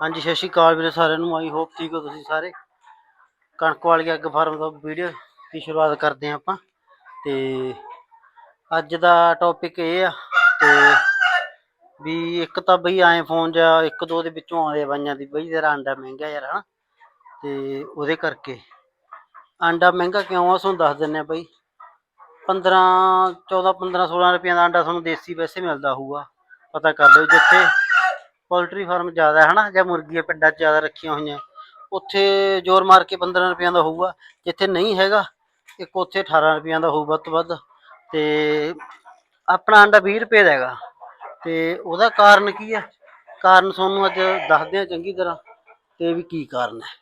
ਹਾਂਜੀ, ਸਤਿ ਸ਼੍ਰੀ ਅਕਾਲ ਵੀਰੇ ਸਾਰਿਆਂ ਨੂੰ। ਆਈ ਹੋਪ ਠੀਕ ਹੋ ਤੁਸੀਂ ਸਾਰੇ। ਕਣਕ ਵਾਲੀ ਅੱਗ ਫਾਰਮ ਤੋਂ ਵੀਡੀਓ ਦੀ ਸ਼ੁਰੂਆਤ ਕਰਦੇ ਹਾਂ ਆਪਾਂ। ਤੇ ਅੱਜ ਦਾ ਟੌਪਿਕ ਇਹ ਆ ਤੇ ਵੀ ਇੱਕ ਤਾਂ ਬਈ ਆਏ ਫੋਨ ਜਾਂ ਇੱਕ ਦੋ ਦੇ ਵਿੱਚੋਂ ਆਉਂਦੇ ਬਾਈਆਂ ਦੀ। ਬਈ ਤੇਰਾ ਅੰਡਾ ਮਹਿੰਗਾ ਯਾਰ, ਹਨਾ? ਤੇ ਉਹਦੇ ਕਰਕੇ। ਅੰਡਾ ਮਹਿੰਗਾ ਕਿਉਂ ਆ? ਤੁਹਾਨੂੰ ਦੱਸ ਦਿੰਨੇ ਆ ਬਈ। 15 14 15 16 ਰੁਪਏ ਦਾ ਅੰਡਾ ਤੁਹਾਨੂੰ ਦੇਸੀ ਵੈਸੇ ਮਿਲਦਾ ਹੋਊਗਾ। ਪਤਾ ਕਰ ਲਓ ਜਿੱਥੇ ਪੋਲਟਰੀ ਫਾਰਮ ਜ਼ਿਆਦਾ ਹੈ ਨਾ ਜਾਂ ਮੁਰਗੀਆਂ ਪਿੰਡਾਂ 'ਚ ਜ਼ਿਆਦਾ ਰੱਖੀਆਂ ਹੋਈਆਂ। ਉੱਥੇ ਜ਼ੋਰ ਮਾਰ ਕੇ 15 ਰੁਪਈਆਂ ਦਾ ਹੋਊਗਾ, ਜਿੱਥੇ ਨਹੀਂ ਹੈਗਾ, ਇੱਕ ਉੱਥੇ 18 ਰੁਪਈਆਂ ਦਾ ਹੋਊ ਵੱਧ ਤੋਂ ਵੱਧ। ਤੇ ਆਪਣਾ ਅੰਡਾ 20 ਰੁਪਏ ਦਾ ਹੈਗਾ। ਤੇ ਉਹਦਾ ਕਾਰਨ ਕੀ ਹੈ ਕਾਰਨ ਤੁਹਾਨੂੰ ਅੱਜ ਦੱਸਦੇ ਹਾਂ ਚੰਗੀ ਤਰ੍ਹਾਂ, ਤੇ ਵੀ ਕੀ ਕਾਰਨ ਹੈ।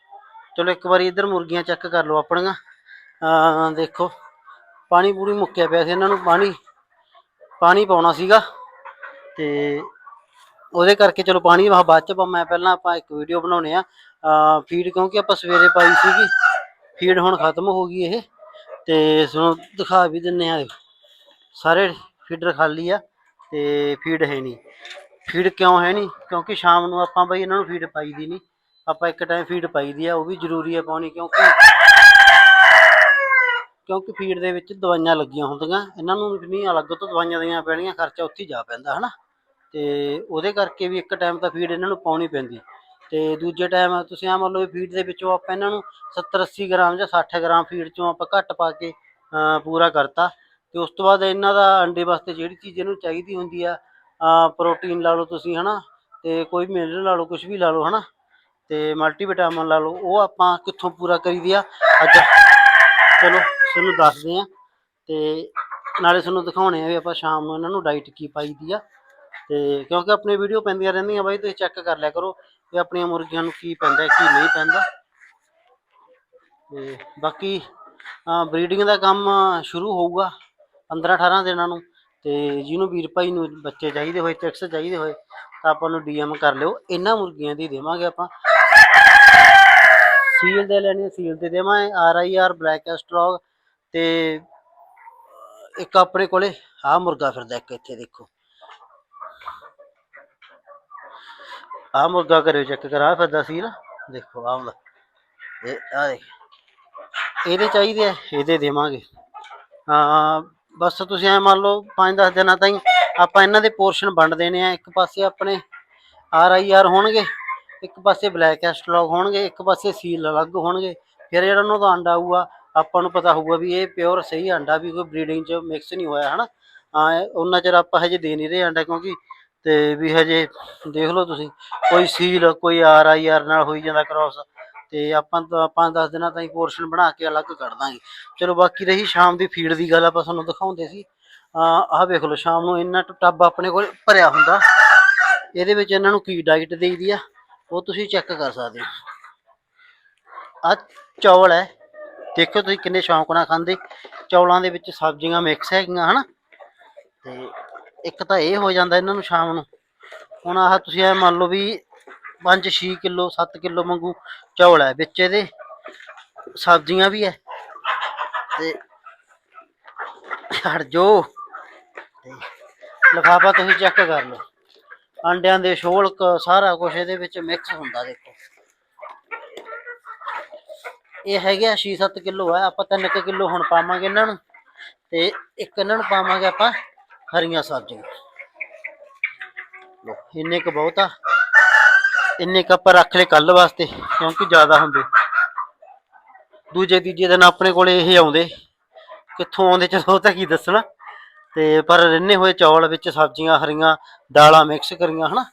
ਚਲੋ ਇੱਕ ਵਾਰੀ ਇੱਧਰ ਮੁਰਗੀਆਂ ਚੈੱਕ ਕਰ ਲਓ ਆਪਣੀਆਂ। ਅਹ ਦੇਖੋ, ਪਾਣੀ ਪੂਰੀ ਮੁੱਕਿਆ ਪਿਆ ਸੀ ਇਹਨਾਂ ਨੂੰ, ਪਾਣੀ ਪਾਣੀ ਪਾਉਣਾ ਸੀਗਾ। ਤੇ ਉਹਦੇ ਕਰਕੇ ਚਲੋ ਪਾਣੀ ਵਾਹ ਬਾਅਦ ਚ ਪਾ ਮੈਂ ਪਹਿਲਾਂ ਆਪਾਂ ਇੱਕ ਵੀਡੀਓ ਬਣਾਉਣੇ ਆ ਫੀਡ ਕਿਉਂਕਿ ਆਪਾਂ ਸਵੇਰੇ ਪਾਈ ਸੀਗੀ ਫੀਡ ਹੁਣ ਖਤਮ ਹੋ ਗਈ ਇਹ, ਤੇ ਤੁਹਾਨੂੰ ਦਿਖਾ ਵੀ ਦਿੰਨੇ ਆ ਸਾਰੇ ਫੀਡਰ ਖਾਲੀ ਆ ਤੇ ਫੀਡ ਹੈ ਨਹੀਂ। ਫੀਡ ਕਿਉਂ ਹੈ ਨਹੀਂ? ਕਿਉਂਕਿ ਸ਼ਾਮ ਨੂੰ ਆਪਾਂ ਬਈ ਇਹਨਾਂ ਨੂੰ ਫੀਡ ਪਾਈ ਦੀ ਨਹੀਂ, ਆਪਾਂ ਇੱਕ ਟਾਈਮ ਫੀਡ ਪਾਈ ਦੀ ਆ, ਉਹ ਵੀ ਜ਼ਰੂਰੀ ਆ ਪਾਉਣੀ ਕਿਉਂਕਿ ਕਿਉਂਕਿ ਫੀਡ ਦੇ ਵਿੱਚ ਦਵਾਈਆਂ ਲੱਗੀਆਂ ਹੁੰਦੀਆਂ, ਇਹਨਾਂ ਨੂੰ ਨਹੀਂ ਅਲੱਗ ਤੋਂ ਦਵਾਈਆਂ ਦੇਣੀਆਂ ਪੈਣੀਆਂ, ਖਰਚਾ ਉੱਥੇ ਹੀ ਜਾ ਪੈਂਦਾ, ਹਨਾ? ਤੇ ਉਹਦੇ ਕਰਕੇ ਵੀ ਇੱਕ ਟਾਈਮ ਤਾਂ ਫੀਡ ਇਹਨਾਂ ਨੂੰ ਪਾਉਣੀ ਪੈਂਦੀ ਤੇ ਦੂਜੇ ਟਾਈਮ ਤੁਸੀਂ ਆ ਮੰਨ ਲਓ ਫੀਡ ਦੇ ਵਿੱਚੋਂ ਆਪਾਂ ਇਹਨਾਂ ਨੂੰ 70 80 ਗ੍ਰਾਮ ਜਾਂ 60 ਗ੍ਰਾਮ ਫੀਡ ਚੋਂ ਆਪਾਂ ਘੱਟ ਪਾ ਕੇ ਪੂਰਾ ਕਰਤਾ। ਤੇ ਉਸ ਤੋਂ ਬਾਅਦ ਇਹਨਾਂ ਦਾ ਅੰਡੇ ਵਾਸਤੇ ਜਿਹੜੀ ਚੀਜ਼ ਇਹਨੂੰ ਚਾਹੀਦੀ ਹੁੰਦੀ ਆ ਪ੍ਰੋਟੀਨ ਲਾ ਲਓ ਤੁਸੀਂ, ਹਨਾ? ਤੇ ਕੋਈ ਮਿਨਰਲ ਲਾ ਲਓ ਕੁਝ ਵੀ ਲਾ ਲਓ, ਹਨਾ? ਤੇ ਮਲਟੀਵਿਟਾਮਿਨ ਲਾ ਲਓ, ਉਹ ਆਪਾਂ ਕਿੱਥੋਂ ਪੂਰਾ ਕਰੀਦੀ ਆ? ਅੱਜ। ਚਲੋ, ਤੁਹਾਨੂੰ ਦੱਸਦੇ ਆ। ਤੇ ਨਾਲੇ ਤੁਹਾਨੂੰ ਦਿਖਾਉਣੇ ਆ ਵੀ ਆਪਾਂ ਸ਼ਾਮ ਨੂੰ ਇਹਨਾਂ ਨੂੰ ਡਾਈਟ ਕੀ ਪਾਈਦੀ ਆ। ਤੇ ਕਿਉਂਕਿ ਆਪਣੀ ਵੀਡੀਓ ਪੈਂਦੀਆਂ ਰਹਿੰਦੀਆਂ ਬਾਈ, ਤੁਸੀਂ ਚੈੱਕ ਕਰ ਲਿਆ ਕਰੋ ਵੀ ਆਪਣੀਆਂ ਮੁਰਗੀਆਂ ਨੂੰ ਕੀ ਪੈਂਦਾ, ਕੀ ਨਹੀਂ ਪੈਂਦਾ। ਤੇ ਬਾਕੀ ਬਰੀਡਿੰਗ ਦਾ ਕੰਮ ਸ਼ੁਰੂ ਹੋਊਗਾ 15 18 ਦਿਨਾਂ ਨੂੰ ਤੇ ਜਿਹਨੂੰ ਵੀਰ ਭਾਈ ਨੂੰ ਬੱਚੇ ਚਾਹੀਦੇ ਹੋਏ ਚੈਕਸ ਚਾਹੀਦੇ ਹੋਏ, ਤਾਂ ਆਪਾਂ ਨੂੰ ਡੀਐਮ ਕਰ ਲਿਓ। ਇਹਨਾਂ ਮੁਰਗੀਆਂ ਦੀ ਦੇਵਾਂਗੇ ਆਪਾਂ। ਸੀਲ ਦੇ ਲੈਣੀ ਸੀਲ ਦੇ ਦੇਵਾਂ R I R black Australorp ਤੇ ਇੱਕ ਆਪਣੇ ਕੋਲੇ ਆ ਮੁਰਗਾ ਫਿਰਦਾ ਇੱਕ ਇੱਥੇ ਦੇਖੋ। ਆ ਮੁਰਗਾ ਕਰਿਓ ਚੈੱਕ ਕਰਾ ਫਿਰਦਾ ਸੀ ਨਾ। ਦੇਖੋ, ਆਹ ਵਾਲਾ ਇਹ ਆ ਦੇਖ। ਇਹਦੇ ਚਾਹੀਦੇ ਆ, ਇਹਦੇ ਦੇਵਾਂਗੇ। ਹਾਂ, ਬਸ ਤੁਸੀਂ ਐ ਮੰਨ ਲਓ 5-10 ਦਿਨਾਂ ਤਾਈਂ ਆਪਾਂ ਇਹਨਾਂ ਦੇ ਪੋਰਸ਼ਨ ਵੰਡ ਦੇਣੇ ਆ। ਇੱਕ ਪਾਸੇ ਆਪਣੇ ਆਰ ਆਈ ਆਰ ਹੋਣਗੇ, ਇੱਕ ਪਾਸੇ ਬਲੈਕ ਐਸਟਲੌਗ ਹੋਣਗੇ, ਇੱਕ ਪਾਸੇ ਸੀਲ ਅਲੱਗ ਹੋਣਗੇ। ਫਿਰ ਜਿਹੜਾ ਉਹਨਾਂ ਦਾ ਅੰਡਾ ਆਊਗਾ, ਆਪਾਂ ਨੂੰ ਪਤਾ ਹੋਊਗਾ ਵੀ ਇਹ ਪਿਓਰ ਸਹੀ ਅੰਡਾ ਵੀ ਕੋਈ ਬਰੀਡਿੰਗ ਚ ਮਿਕਸ ਨਹੀਂ ਹੋਇਆ, ਹਨਾ? ਹਾਂ ਉਹਨਾਂ ਚਿਰ ਆਪਾਂ ਹਜੇ ਦੇ ਨਹੀਂ ਰਹੇ ਅੰਡਾ, ਕਿਉਂਕਿ ਤੇ ਵੀ ਹਜੇ ਦੇਖ ਲਓ ਤੁਸੀਂ, ਕੋਈ ਸੀਲ ਕੋਈ ਆਰ ਆਈ ਆਰ ਨਾਲ ਹੋਈ ਜਾਂਦਾ ਕ੍ਰਾਸ ਤੇ ਆਪਾਂ ਤਾਂ 5-10 ਦਿਨਾਂ ਤਾਈਂ ਪੋਰਸ਼ਨ ਬਣਾ ਕੇ ਅਲੱਗ ਕੱਢ ਦਾਂਗੇ। ਚਲੋ ਬਾਕੀ ਰਹੀ ਸ਼ਾਮ ਦੀ ਫੀਡ ਦੀ ਗੱਲ, ਆਪਾਂ ਤੁਹਾਨੂੰ ਦਿਖਾਉਂਦੇ ਸੀ। ਆਹ ਵੇਖ ਲਓ, ਸ਼ਾਮ ਨੂੰ ਇੰਨਾ ਟੱਬ ਆਪਣੇ ਕੋਲ ਭਰਿਆ ਹੁੰਦਾ। ਇਹਦੇ ਵਿੱਚ ਇਹਨਾਂ ਨੂੰ ਕੀ ਡਾਈਟ ਦੇਈਦੀ ਆ, ਉਹ ਤੁਸੀਂ ਚੈੱਕ ਕਰ ਸਕਦੇ ਹੋ। ਆ ਚੌਲ ਹੈ ਦੇਖੋ ਤੁਸੀਂ ਕਿੰਨੇ ਸ਼ੌਂਕ ਨਾਲ ਖਾਂਦੇ। ਚੌਲਾਂ ਦੇ ਵਿੱਚ ਸਬਜ਼ੀਆਂ ਮਿਕਸ ਹੈਗੀਆਂ, ਹਨਾ? ਤੇ ਇੱਕ ਤਾਂ ਇਹ ਹੋ ਜਾਂਦਾ ਇਹਨਾਂ ਨੂੰ ਸ਼ਾਮ ਨੂੰ। ਹੁਣ ਆਹ ਤੁਸੀਂ ਐ ਮੰਨ ਲਓ ਵੀ 5-6 ਕਿਲੋ 7 ਕਿਲੋ ਵਾਂਗੂ ਚੌਲ ਹੈ ਵਿੱਚ ਇਹਦੇ। ਸਬਜ਼ੀਆਂ ਵੀ ਹੈ। ਤੇ ਹਟ ਜੋ। ਤੇ ਤੁਸੀਂ ਚੈੱਕ ਕਰ ਲਓ। ਅੰਡਿਆਂ ਦੇ ਛੋਲਕ, ਸਾਰਾ ਕੁਝ ਇਹਦੇ ਵਿੱਚ ਮਿਕਸ ਹੁੰਦਾ ਦੇਖੋ। ਇਹ ਹੈਗੇ 6-7 ਕਿਲੋ ਹੈ ਆਪਾਂ 3 ਕਿਲੋ ਹੁਣ ਪਾਵਾਂਗੇ ਇਹਨਾਂ ਨੂੰ। ਤੇ ਇੱਕ ਇਹਨਾਂ ਨੂੰ ਪਾਵਾਂਗੇ ਆਪਾਂ ਹਰੀਆਂ ਸਬਜ਼ੀਆਂ। ਲਓ, ਇੰਨੇ ਕੁ ਬਹੁਤ ਆ। ਇੰਨੇ ਕੁ ਆਪਾਂ ਰੱਖ ਲਏ ਕੱਲ ਵਾਸਤੇ, ਕਿਉਂਕਿ ਜ਼ਿਆਦਾ ਹੁੰਦੇ। ਦੂਜੇ ਤੀਜੇ ਦਿਨ ਆਪਣੇ ਕੋਲ ਇਹ ਆਉਂਦੇ। ਕਿੱਥੋਂ ਆਉਂਦੇ ਚਲੋ ਤਾਂ ਕੀ ਦੱਸਣਾ। ਤੇ ਪਰ ਰਿੰਨੇ ਹੋਏ ਚੌਲ ਵਿੱਚ ਸਬਜ਼ੀਆਂ, ਹਰੀਆਂ, ਦਾਲਾਂ ਮਿਕਸ ਕਰੀਆਂ, ਹਨਾ।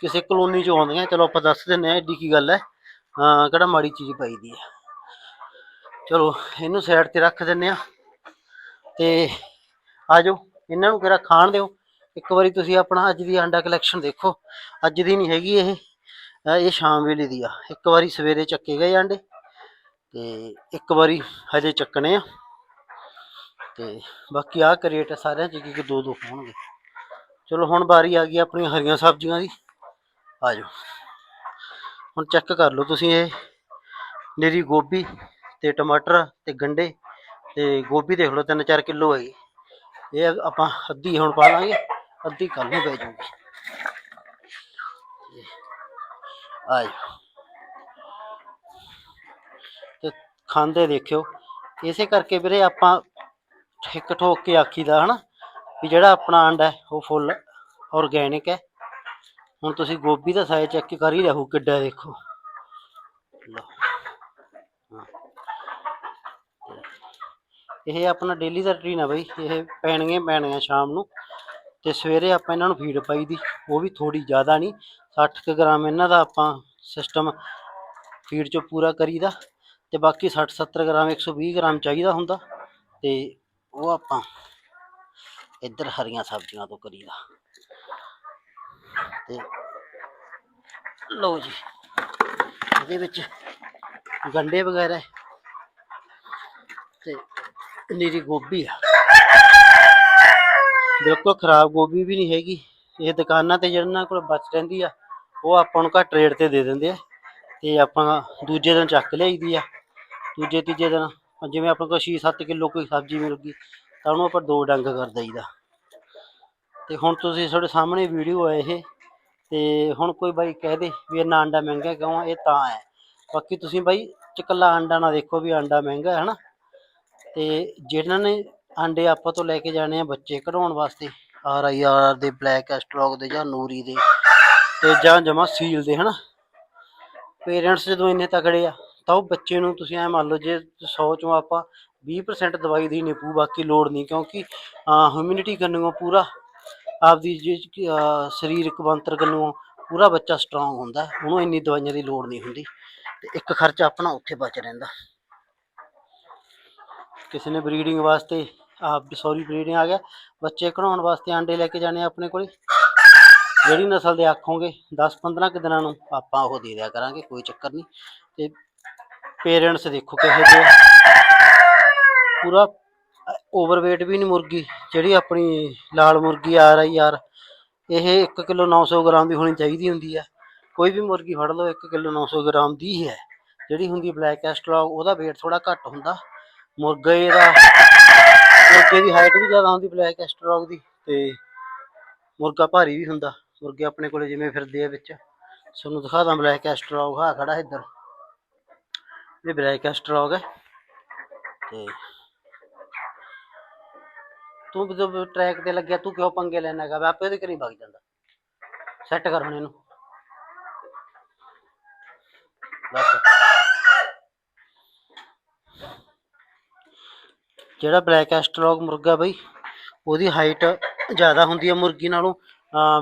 ਕਿਸੇ ਕਲੋਨੀ ਚੋਂ ਆਉਂਦੀਆਂ, ਚਲੋ ਆਪਾਂ ਦੱਸ ਦਿੰਨੇ ਆ ਏਡੀ ਕੀ ਗੱਲ ਹੈ। ਹਾਂ, ਕਿਹੜਾ ਮਾੜੀ ਚੀਜ਼ ਪਾਈ ਦੀ ਹੈ। ਚਲੋ, ਇਹਨੂੰ ਸਾਈਡ ਤੇ ਰੱਖ ਦਿੰਨੇ ਆ ਤੇ ਆ ਜਾਓ। ਇਹਨਾਂ ਨੂੰ ਕਿਹੜਾ ਖਾਣ ਦਿਓ? ਇੱਕ ਵਾਰੀ ਤੁਸੀਂ ਆਪਣਾ ਅੱਜ ਦੀ ਆਂਡਾ ਕਲੈਕਸ਼ਨ ਦੇਖੋ। ਅੱਜ ਦੀ ਨਹੀਂ ਹੈਗੀ ਇਹ। ਇਹ ਸ਼ਾਮ ਵੇਲੇ ਦੀ ਆ। ਇੱਕ ਵਾਰੀ ਸਵੇਰੇ ਚੱਕੇ ਗਏ ਆਂਡੇ ਤੇ ਇੱਕ ਵਾਰੀ ਹਜੇ ਚੱਕਣੇ ਆ। ਤੇ ਬਾਕੀ ਆਹ ਕਰੇਟ ਸਾਰਿਆਂ ਚ ਕਿ ਦੋ ਦੋ ਹੋਣਗੇ। ਚਲੋ, ਹੁਣ ਵਾਰੀ ਆ ਗਈ ਆਪਣੀਆਂ ਹਰੀਆਂ ਸਬਜ਼ੀਆਂ ਦੀ। ਆ ਜਾਓ। ਹੁਣ ਚੈੱਕ ਕਰ ਲਓ ਤੁਸੀਂ ਇਹ। ਨਿਰੀ ਗੋਭੀ ਤੇ ਟਮਾਟਰ ਤੇ ਗੰਡੇ ਤੇ ਗੋਭੀ ਦੇਖ ਲਓ 3-4 ਕਿਲੋ ਹੈਗੀ। ਇਹ ਆਪਾਂ ਅੱਧੀ ਹੁਣ ਪਾ ਲਾਂਗੇ ਅੱਧੀ ਕੱਲ ਨੂੰ ਪੈ ਜਾਊਗੀ ਆ ਜਾਓ ਤੇ ਖਾਂਦੇ ਦੇਖਿਓ ਇਸੇ ਕਰਕੇ ਵੀਰੇ ਆਪਾਂ ਠਿੱਕ ਠੋਕ ਕੇ ਆਖੀਦਾ ਹਨਾ ਵੀ ਜਿਹੜਾ ਆਪਣਾ ਅੰਡਾ ਹੈ ਉਹ ਫੁੱਲ ਆਰਗੈਨਿਕ ਹੈ ਹੁਣ ਤੁਸੀਂ ਗੋਭੀ ਦਾ ਸਾਈਜ਼ ਚੈੱਕ ਕਰ ਹੀ ਰਹੋ ਕਿੱਡਾ ਹੈ, ਦੇਖੋ ਲਓ। ਹਾਂ। ਤੇ ਇਹ ਆਪਣਾ ਡੇਲੀ ਦਾ ਰੂਟੀਨ ਆ ਬਈ, ਇਹ ਪੈਣਗੇ ਹੀ ਪੈਣੀਆਂ ਸ਼ਾਮ ਨੂੰ। ਤੇ ਸਵੇਰੇ ਆਪਾਂ ਇਹਨਾਂ ਨੂੰ ਫੀਡ ਪਾਈ ਦੀ, ਉਹ ਵੀ ਥੋੜੀ ਜ਼ਿਆਦਾ ਨਹੀਂ 60 ਕੁ ਗ੍ਰਾਮ ਇਹਨਾਂ ਦਾ ਆਪਾਂ ਸਿਸਟਮ ਫੀਡ ਚੋਂ ਪੂਰਾ ਕਰੀਦਾ। ਤੇ ਬਾਕੀ 60 70 ਗ੍ਰਾਮ 120 ਗ੍ਰਾਮ ਚਾਹੀਦਾ ਹੁੰਦਾ। ਤੇ ਉਹ ਆਪਾਂ ਇੱਧਰ ਹਰੀਆਂ ਸਬਜ਼ੀਆਂ ਤੋਂ ਕਰੀਦਾ। ਤੇ ਲਓ ਜੀ, ਇਹਦੇ ਵਿੱਚ ਗੰਡੇ ਵਗੈਰਾ। ਹੈ ਤੇ ਨੀਰੀ ਗੋਭੀ ਆ। ਬਿਲਕੁਲ ਖਰਾਬ ਗੋਭੀ ਵੀ ਨਹੀਂ ਹੈਗੀ। ਇਹ ਦੁਕਾਨਾਂ ਤੇ ਜਿਹਨਾਂ ਕੋਲ ਬਚ ਰਹਿੰਦੀ ਆ, ਉਹ ਆਪਾਂ ਨੂੰ ਘੱਟ ਰੇਟ ਤੇ ਦੇ ਦਿੰਦੇ ਆ। ਤੇ ਆਪਾਂ ਦੂਜੇ ਦਿਨ ਚੱਕ ਲਿਆਈਦੀ ਆ। ਦੂਜੇ ਤੀਜੇ ਦਿਨ ਜਿਵੇਂ ਆਪਣੇ ਕੋਲ 6-7 ਕਿਲੋ ਕੋਈ ਸਬਜ਼ੀ ਮਿਲ ਗਈ, ਤਾਂ ਉਹਨੂੰ ਆਪਾਂ ਦੋ ਡੰਗ ਕਰ ਦਈਦਾ। ਤੇ ਹੁਣ ਤੁਸੀਂ ਤੁਹਾਡੇ ਸਾਹਮਣੇ ਵੀਡੀਓ ਹੈ ਇਹ। ਤੇ ਹੁਣ ਕੋਈ ਬਾਈ ਕਹਿ ਦੇ ਵੀ ਇਹ ਆਂਡਾ ਮਹਿੰਗਾ ਕਿਉਂ ਇਹ ਤਾਂ ਹੈ। ਬਾਕੀ ਤੁਸੀਂ ਬਾਈ ਚਕੱਲਾ ਆਂਡਾ ਨਾ ਦੇਖੋ ਵੀ ਆਂਡਾ ਮਹਿੰਗਾ ਹੈ ਹਨਾ ਤੇ ਜਿਹਨਾਂ ਨੇ ਆਂਡੇ ਆਪਾਂ ਤੋਂ ਲੈ ਕੇ ਜਾਣੇ ਆ ਬੱਚੇ ਕਢਾਉਣ ਵਾਸਤੇ, ਆਰ ਆਈ ਆਰ ਦੇ, ਬਲੈਕ ਐਸਟਰੋਕ ਦੇ ਜਾਂ ਨੂਰੀ ਦੇ, ਤੇ ਜਾਂ ਜਮਾ ਸੀਲ ਦੇ, ਹਨਾ? ਪੇਰੈਂਟਸ ਜਦੋਂ ਇੰਨੇ ਤਕੜੇ ਆ, ਤਾਂ ਉਹ ਬੱਚੇ ਨੂੰ ਤੁਸੀਂ ਐ ਮੰਨ ਲਓ ਜੇ 100 ਚੋਂ ਆਪਾਂ 20% ਦਵਾਈ ਦੀ ਨਿਪੂ ਬਾਕੀ ਲੋੜ ਨਹੀਂ, ਕਿਉਂਕਿ ਹਿਊਮਿਨਿਟੀ ਕਰਨੋਂ ਪੂਰਾ, ਆਪਦੀ ਜੇ ਸਰੀਰਕ ਬੰਤਰ ਕਰਨੋਂ ਪੂਰਾ ਬੱਚਾ ਸਟਰੋਂਗ ਹੁੰਦਾ, ਉਹਨੂੰ ਇੰਨੀ ਦਵਾਈਆਂ ਦੀ ਲੋੜ ਨਹੀਂ ਹੁੰਦੀ, ਤੇ ਇੱਕ ਖਰਚਾ ਆਪਣਾ ਉੱਥੇ ਬਚ ਰਹਿੰਦਾ। ਕਿਸੇ ਨੇ ਬਰੀਡਿੰਗ ਵਾਸਤੇ ਆਪ ਸੌਰੀ ਬਰੀਡਿੰਗ ਆ ਗਿਆ। ਬੱਚੇ ਕਢਾਉਣ ਵਾਸਤੇ ਆਂਡੇ ਲੈ ਕੇ ਜਾਣੇ ਆਪਣੇ ਕੋਲੇ। ਜਿਹੜੀ ਨਸਲ ਦੇ ਆਖੋਗੇ 10-15 ਕੁ ਦਿਨਾਂ ਨੂੰ ਆਪਾਂ ਉਹ ਦੇ ਦਿਆ ਕਰਾਂਗੇ, ਕੋਈ ਚੱਕਰ ਨਹੀਂ। ਤੇ ਪੇਰੈਂਟਸ ਦੇਖੋ ਕਿਹੋ ਜਿਹੇ ਪੂਰਾ ਓਵਰਵੇਟ ਵੀ ਨਹੀਂ ਮੁਰਗੀ, ਜਿਹੜੀ ਆਪਣੀ ਲਾਲ ਮੁਰਗੀ ਆ ਰਹੀ ਯਾਰ, ਇਹ 1 ਕਿਲੋ 900 ਗ੍ਰਾਮ ਦੀ ਹੋਣੀ ਚਾਹੀਦੀ ਹੁੰਦੀ ਹੈ ਕੋਈ ਵੀ ਮੁਰਗੀ ਫੜ ਲਓ 1 ਕਿਲੋ 900 ਗ੍ਰਾਮ ਦੀ ਹੀ ਹੈ। ਜਿਹੜੀ ਹੁੰਦੀ ਬਲੈਕ ਐਸਟਰੋਗ ਉਹਦਾ weight ਥੋੜਾ ਘੱਟ ਹੁੰਦਾ। ਮੁਰਗੇ ਦਾ ਮੁਰਗੇ ਦੀ ਹਾਈਟ ਵੀ ਜ਼ਿਆਦਾ ਹੁੰਦੀ ਬਲੈਕ ਐਸਟਰੋਗ ਦੀ ਤੇ ਮੁਰਗਾ ਭਾਰੀ ਵੀ ਹੁੰਦਾ। ਮੁਰਗੇ ਆਪਣੇ ਕੋਲੇ ਜਿਵੇਂ ਫਿਰਦੇ ਆ ਵਿੱਚ। ਤੁਹਾਨੂੰ ਦਿਖਾ ਦਿਖਾਦਾ ਬਲੈਕ ਐਸਟਰੋਗ ਹਾ ਖੜਾ ਇੱਧਰ। ਇਹ ਬਲੈਕ ਐਸਟਰੋਗ ਹੈ। ਤੇ ਤੂੰ ਜਦੋਂ ਟਰੈਕ ਤੇ ਲੱਗਿਆ, ਤੂੰ ਕਿਉਂ ਪੰਗੇ ਲੈਣਾ ਹੈਗਾ? ਵਾ ਆਪੇ ਉਹਦੇ ਘਰੀ ਵਗ ਜਾਂਦਾ। ਸੈੱਟ ਕਰ ਹੁਣ ਇਹਨੂੰ। ਬਸ। ਜਿਹੜਾ ਬਲੈਕ ਐਸਟਰੋਗ ਮੁਰਗਾ ਬਈ, ਉਹਦੀ ਹਾਈਟ ਜ਼ਿਆਦਾ ਹੁੰਦੀ ਹੈ ਮੁਰਗੀ ਨਾਲੋਂ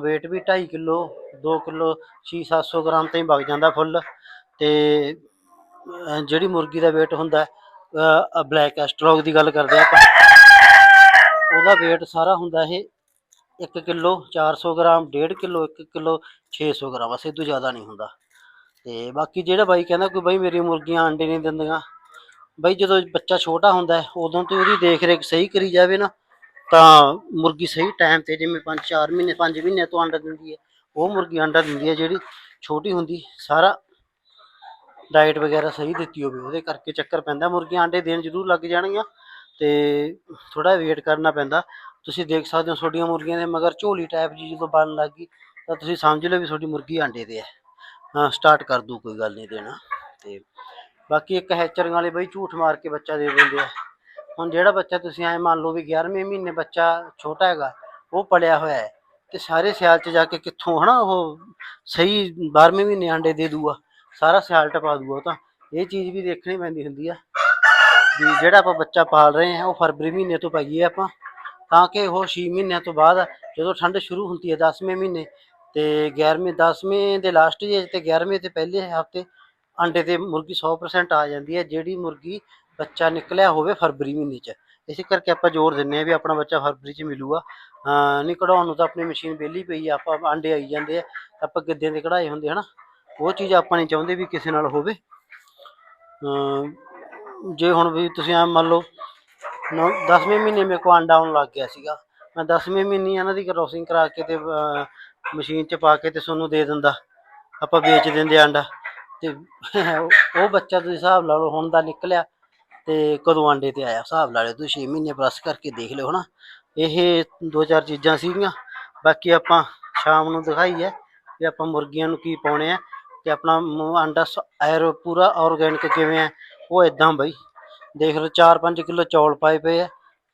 weight ਵੀ 2.5 ਕਿਲੋ 2 ਕਿਲੋ 6-700 ਗ੍ਰਾਮ ਤਾਈਂ ਵਗ ਜਾਂਦਾ ਫੁੱਲ। ਤੇ ਜਿਹੜੀ ਮੁਰਗੀ ਦਾ weight ਹੁੰਦਾ ਬਲੈਕ ਐਸਟਰੋਗ ਦੀ ਗੱਲ ਕਰਦੇ ਆਪਾਂ। ਉਹਦਾ weight ਸਾਰਾ ਹੁੰਦਾ ਇਹ 1 kilo 400 gram 1.5 kilo 1 kilo 600 gram, ਬਸ ਇਹ ਤੋਂ ਜ਼ਿਆਦਾ ਨਹੀਂ ਹੁੰਦਾ। ਤੇ ਬਾਕੀ ਜਿਹੜਾ ਬਾਈ ਕਹਿੰਦਾ ਕੋਈ ਬਾਈ ਮੇਰੀ ਮੁਰਗੀਆਂ ਅੰਡੇ ਨਹੀਂ ਦਿੰਦੀਆਂ ਬਈ ਜਦੋਂ ਬੱਚਾ ਛੋਟਾ ਹੁੰਦਾ ਹੈ, ਉਦੋਂ ਤੋਂ ਉਹਦੀ ਦੇਖ ਰੇਖ ਸਹੀ ਕਰੀ ਜਾਵੇ ਨਾ, ਤਾਂ ਮੁਰਗੀ ਸਹੀ ਟਾਈਮ ਤੇ ਜਿਵੇਂ 5-4 ਮਹੀਨੇ 5 ਮਹੀਨੇ ਤੋਂ ਅੰਡਾ ਦਿੰਦੀ ਹੈ, ਉਹ ਮੁਰਗੀ ਅੰਡਾ ਦਿੰਦੀ ਹੈ ਜਿਹੜੀ ਛੋਟੀ ਹੁੰਦੀ, ਸਾਰਾ ਡਾਈਟ ਵਗੈਰਾ ਸਹੀ ਦਿੱਤੀ ਹੋਵੇ, ਉਹਦੇ ਕਰਕੇ ਚੱਕਰ ਪੈਂਦਾ, ਮੁਰਗੀਆਂ ਅੰਡੇ ਦੇਣ ਜ਼ਰੂਰ ਲੱਗ ਜਾਣਗੀਆਂ, ਤੇ ਥੋੜਾ ਵੇਟ ਕਰਨਾ ਪੈਂਦਾ, ਤੁਸੀਂ ਦੇਖ ਸਕਦੇ ਹੋ ਤੁਹਾਡੀਆਂ ਮੁਰਗੀਆਂ ਦੇ, ਮਗਰ ਝੋਲੀ ਟਾਈਪ ਜੀ ਜਦੋਂ ਬਣ ਲੱਗ ਗਈ, ਤਾਂ ਤੁਸੀਂ ਸਮਝ ਲਓ ਵੀ ਤੁਹਾਡੀ ਮੁਰਗੀ ਆਂਡੇ ਤੇ ਹੈ। ਹਾਂ ਸਟਾਰਟ ਕਰ ਦੂ ਕੋਈ ਗੱਲ ਨਹੀਂ ਦੇਣਾ, ਤੇ ਬਾਕੀ ਇੱਕ ਹੈਚਰਿੰਗ ਵਾਲੇ ਬਈ ਝੂਠ ਮਾਰ ਕੇ ਬੱਚਾ ਦੇ ਦਿੰਦੇ ਆ। ਹੁਣ ਜਿਹੜਾ ਬੱਚਾ ਤੁਸੀਂ ਐ ਮੰਨ ਲਓ ਵੀ 11ਵੇਂ ਮਹੀਨੇ ਬੱਚਾ ਛੋਟਾ ਹੈਗਾ, ਉਹ ਪਲਿਆ ਹੋਇਆ ਹੈ, ਤੇ ਸਾਰੇ ਸਿਆਲ 'ਚ ਜਾ ਕੇ ਕਿੱਥੋਂ ਹਨਾ ਉਹ ਸਹੀ 12ਵੇਂ ਮਹੀਨੇ ਆਂਡੇ ਦੇ ਦੂਗਾ ਸਾਰਾ ਸਿਆਲ ਟਪਾ ਦੂਗਾ ਤਾਂ। ਇਹ ਚੀਜ਼ ਵੀ ਦੇਖਣੀ ਪੈਂਦੀ ਹੁੰਦੀ ਆ, ਵੀ ਜਿਹੜਾ ਆਪਾਂ ਬੱਚਾ ਪਾਲ ਰਹੇ ਹਾਂ, ਉਹ ਫਰਵਰੀ ਮਹੀਨੇ ਤੋਂ ਪਾਈਏ ਆਪਾਂ। ਤਾਂ ਕਿ ਉਹ 6 ਮਹੀਨਿਆਂ ਤੋਂ ਬਾਅਦ ਜਦੋਂ ਠੰਡ ਸ਼ੁਰੂ ਹੁੰਦੀ ਹੈ 10ਵੇਂ ਮਹੀਨੇ, ਤੇ 11ਵੇਂ 10ਵੇਂ ਦੇ ਲਾਸਟ ਜੇ ਤੇ 11ਵੇਂ ਤੇ ਪਹਿਲੇ ਹਫ਼ਤੇ ਅੰਡੇ ਤੇ ਮੁਰਗੀ 100% ਆ ਜਾਂਦੀ ਹੈ, ਜਿਹੜੀ ਮੁਰਗੀ ਬੱਚਾ ਨਿਕਲਿਆ ਹੋਵੇ ਫਰਵਰੀ ਮਹੀਨੇ 'ਚ। ਇਸੇ ਕਰਕੇ ਆਪਾਂ ਜ਼ੋਰ ਦਿੰਨੇ ਆ ਵੀ ਆਪਣਾ ਬੱਚਾ ਫਰਵਰੀ 'ਚ ਮਿਲੂਗਾ। ਨਹੀਂ ਕਢਾਉਣ ਨੂੰ ਤਾਂ ਆਪਣੀ ਮਸ਼ੀਨ ਵਿਹਲੀ ਪਈ ਆ, ਆਪਾਂ ਅੰਡੇ ਆਈ ਜਾਂਦੇ ਆ, ਆਪਾਂ ਗਿੱਦਿਆਂ ਦੇ ਕਢਾਏ ਹੁੰਦੇ ਹਨਾ? ਉਹ ਚੀਜ਼ ਆਪਾਂ ਨਹੀਂ ਚਾਹੁੰਦੇ ਵੀ ਕਿਸੇ ਨਾਲ ਹੋਵੇ। ਜੇ ਹੁਣ ਵੀ ਤੁਸੀਂ ਐਂ ਮੰਨ ਲਓ, ਨੌ 10ਵੇਂ ਮਹੀਨੇ ਮੇਰੇ ਕੋ ਆਂਡਾ ਆਉਣ ਲੱਗ ਗਿਆ ਸੀਗਾ। ਮੈਂ 10ਵੇਂ ਮਹੀਨੇ ਇਹਨਾਂ ਦੀ ਕ੍ਰੋਸਿੰਗ ਕਰਾ ਕੇ ਤੇ ਮਸ਼ੀਨ 'ਚ ਪਾ ਕੇ ਤੇ ਤੁਹਾਨੂੰ ਦੇ ਦਿੰਦਾ। ਆਪਾਂ ਵੇਚ ਦਿੰਦੇ ਆਂਡਾ। ਤੇ ਉਹ ਬੱਚਾ ਤੁਸੀਂ ਹਿਸਾਬ ਲਾ ਲਓ, ਹੁਣ ਦਾ ਨਿਕਲਿਆ ਤੇ ਕਦੋਂ ਆਂਡੇ ਤੇ ਆਇਆ? ਹਿਸਾਬ ਲਾ ਲਿਓ ਤੁਸੀਂ 6 ਮਹੀਨੇ ਪਲੱਸ ਕਰਕੇ ਦੇਖ ਲਿਓ ਹਨਾ। ਇਹ ਦੋ ਚਾਰ ਚੀਜ਼ਾਂ ਸੀਗੀਆਂ, ਬਾਕੀ ਆਪਾਂ ਸ਼ਾਮ ਨੂੰ ਦਿਖਾਈ ਹੈ ਵੀ ਆਪਾਂ ਮੁਰਗੀਆਂ ਨੂੰ ਕੀ ਪਾਉਣੇ ਆ ਤੇ ਆਪਣਾ ਮ- ਅੰਡਾ ਐਰ ਪੂਰਾ ਆਰਗੈਨਿਕ ਕਿਵੇਂ ਹੈ ਉਹ ਇਦਾਂ ਬਈ। ਦੇਖ ਲਓ 4-5 ਕਿਲੋ ਚੌਲ ਪਾਏ ਪਏ ਆ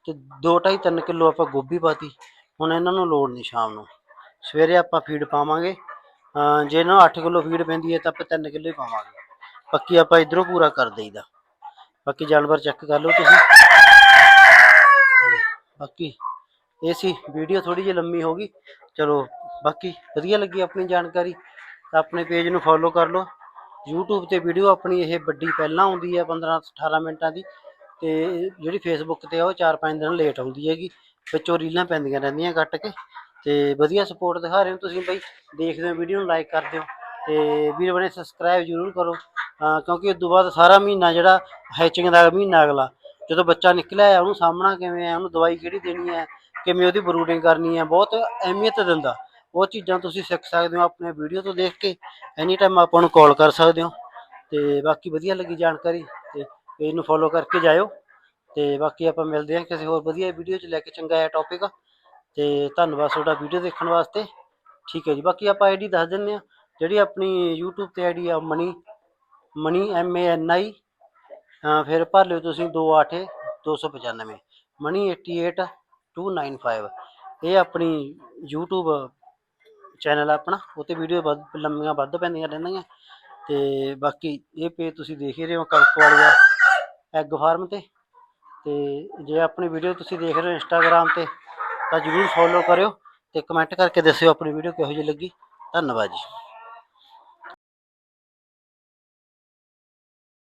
ਤੇ 2.5 3 ਕਿਲੋ ਆਪਾਂ ਗੋਭੀ ਪਾਤੀ। ਹੁਣ ਇਹਨਾਂ ਨੂੰ ਲੋੜ ਨਹੀਂ ਸ਼ਾਮ ਨੂੰ। ਸਵੇਰੇ ਆਪਾਂ ਫੀਡ ਪਾਵਾਂਗੇ। ਜੇ ਇਹਨਾਂ ਨੂੰ 8 ਕਿਲੋ ਫੀਡ ਪੈਂਦੀ ਹੈ ਤਾਂ ਆਪਾਂ 3 ਕਿਲੋ ਹੀ ਪਾਵਾਂਗੇ। ਬਾਕੀ ਆਪਾਂ ਇਧਰੋਂ ਪੂਰਾ ਕਰ ਦੇਈਦਾ। ਬਾਕੀ ਜਾਨਵਰ ਚੈੱਕ ਕਰ ਲਓ ਤੁਸੀਂ। ਬਾਕੀ ਇਹ ਸੀ ਵੀਡੀਓ ਥੋੜੀ ਜਿਹੀ ਲੰਮੀ ਹੋ ਗਈ। ਚਲੋ, ਬਾਕੀ ਵਧੀਆ ਲੱਗੀ ਆਪਣੀ ਜਾਣਕਾਰੀ, ਤਾਂ ਆਪਣੇ ਪੇਜ ਨੂੰ ਫੋਲੋ ਕਰ ਲਓ। YouTube ਤੇ ਵੀਡੀਓ ਆਪਣੀ ਇਹ ਵੱਡੀ ਪਹਿਲਾਂ ਆਉਂਦੀ ਹੈ 15 18 ਮਿੰਟਾਂ ਦੀ। ਤੇ ਜਿਹੜੀ Facebook ਤੇ ਆ, ਉਹ 4-5 ਦਿਨ ਲੇਟ ਆਉਂਦੀ ਹੈਗੀ। ਵਿੱਚੋਂ ਰੀਲਾਂ ਪੈਂਦੀਆਂ ਰਹਿੰਦੀਆਂ ਕੱਟ ਕੇ। ਤੇ ਵਧੀਆ ਸਪੋਰਟ ਦਿਖਾ ਰਹੇ ਹੋ ਤੁਸੀਂ ਬਈ। ਦੇਖਦੇ ਹੋ ਵੀਡੀਓ ਨੂੰ ਲਾਈਕ ਕਰਦੇ ਹੋ ਤੇ ਵੀਰ ਬਣੇ ਸਬਸਕ੍ਰਾਈਬ ਜ਼ਰੂਰ ਕਰੋ। ਅਹ ਕਿਉਂਕਿ ਉਸ ਤੋਂ ਬਾਅਦ ਸਾਰਾ ਮਹੀਨਾ ਜਿਹੜਾ ਹੈਚਿੰਗ ਦਾ ਮਹੀਨਾ ਅਗਲਾ, ਜਦੋਂ ਬੱਚਾ ਨਿਕਲਿਆ ਆ ਉਹਨੂੰ ਸਾਹਮਣਾ ਕਿਵੇਂ ਹੈ ਉਹਨੂੰ ਦਵਾਈ ਕਿਹੜੀ ਦੇਣੀ ਹੈ ਕਿਵੇਂ ਉਹਦੀ ਬਰੂਡਿੰਗ ਕਰਨੀ ਹੈ ਬਹੁਤ ਅਹਿਮੀਅਤ ਦਿੰਦਾ। ਉਹ ਚੀਜ਼ਾਂ ਤੁਸੀਂ ਸਿੱਖ ਸਕਦੇ ਹੋ ਆਪਣੇ ਵੀਡੀਓ ਤੋਂ ਦੇਖ ਕੇ। ਐਨੀ ਟਾਈਮ ਆਪਾਂ ਨੂੰ ਕਾਲ ਕਰ ਸਕਦੇ ਹੋ। ਤੇ ਬਾਕੀ ਵਧੀਆ ਲੱਗੀ ਜਾਣਕਾਰੀ ਤੇ ਪੇਜ ਨੂੰ ਫੋਲੋ ਕਰਕੇ ਜਾਇਓ। ਤੇ ਬਾਕੀ ਆਪਾਂ ਮਿਲਦੇ ਹਾਂ ਕਿਸੇ ਹੋਰ ਵਧੀਆ ਵੀਡੀਓ 'ਚ ਲੈ ਕੇ। ਚੰਗਾ ਹੈ ਟੌਪਿਕ ਤੇ ਧੰਨਵਾਦ ਤੁਹਾਡਾ ਵੀਡੀਓ ਦੇਖਣ ਵਾਸਤੇ। ਠੀਕ ਹੈ ਜੀ, ਬਾਕੀ ਆਪਾਂ ਆਈਡੀ ਦੱਸ ਦਿੰਦੇ ਆ ਜਿਹੜੀ ਆਪਣੀ YouTube ਤੇ ਆਈਡੀ ਆ Mani Mani M A N I ਫਿਰ ਭਰ ਲਿਓ ਤੁਸੀਂ 28 295 ਮਨੀ 88 295 ਇਹ ਆਪਣੀ YouTube ਚੈਨਲ ਆ ਆਪਣਾ, ਉਹ ਤੇ ਵੀਡੀਓ ਵੱਧ, ਲੰਮੀਆਂ ਵੱਧ ਪੈਂਦੀਆਂ ਰਹਿੰਦੀਆਂ। ਤੇ ਬਾਕੀ ਇਹ ਪੇਜ ਤੁਸੀਂ ਦੇਖ ਹੀ ਰਹੇ ਹੋ, ਕਣਕ ਵਾਲੀ ਦਾ ਐਗ ਫਾਰਮ ਤੇ। ਤੇ ਜੇ ਆਪਣੀ ਵੀਡੀਓ ਤੁਸੀਂ ਦੇਖ ਰਹੇ ਹੋ ਇੰਸਟਾਗ੍ਰam ਤੇ ਤਾਂ ਜਰੂਰ ਫੋਲੋ ਕਰਿਓ ਤੇ ਕਮੈਂਟ ਕਰਕੇ ਦੱਸਿਓ ਆਪਣੀ ਵੀਡੀਓ ਕਿਹੋ ਜਿਹੀ ਲੱਗੀ। ਧੰਨਵਾਦ ਜੀ।